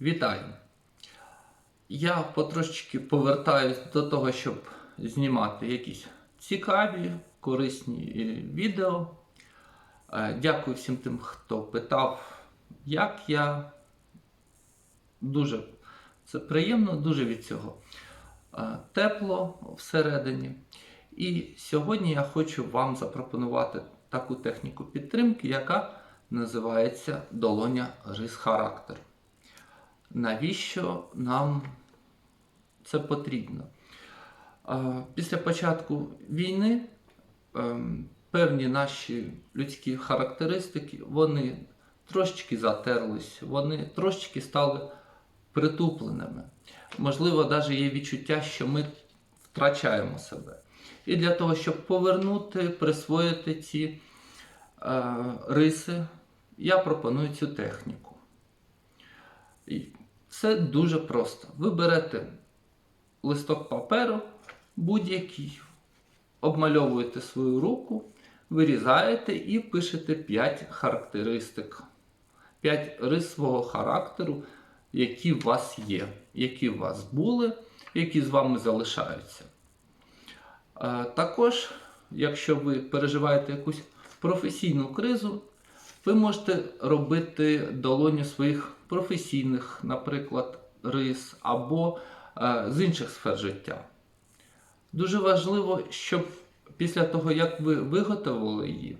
Вітаю! Я потрошечки повертаюсь до того, щоб знімати якісь цікаві, корисні е, відео. Е, Дякую всім тим, хто питав, як я. Дуже це приємно, дуже від цього е, тепло всередині. І сьогодні я хочу вам запропонувати таку техніку підтримки, яка називається долоня рис характеру. Навіщо нам це потрібно? Після початку війни ем, певні наші людські характеристики вони трошечки затерлись, вони трошечки стали притупленими. Можливо, навіть є відчуття, що ми втрачаємо себе. І для того, щоб повернути, присвоїти ці е, риси, я пропоную цю техніку. Все дуже просто. Ви берете листок паперу будь-який, обмальовуєте свою руку, вирізаєте і пишете 5 характеристик, 5 рис свого характеру, які у вас є, які у вас були, які з вами залишаються. Е, Також, якщо ви переживаєте якусь професійну кризу, ви можете робити долоню своїх професійних, наприклад, рис або е, з інших сфер життя. Дуже важливо, щоб після того, як ви виготовили її,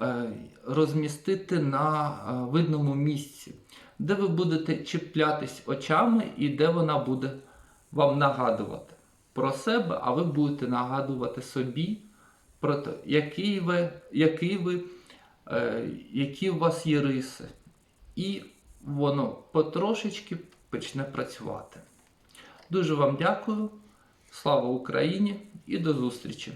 е, розмістити на е, видному місці, де ви будете чіплятись очами і де вона буде вам нагадувати про себе, а ви будете нагадувати собі про те, який ви, який ви, які у вас є риси. І воно потрошечки почне працювати. Дуже вам дякую. Слава Україні і до зустрічі!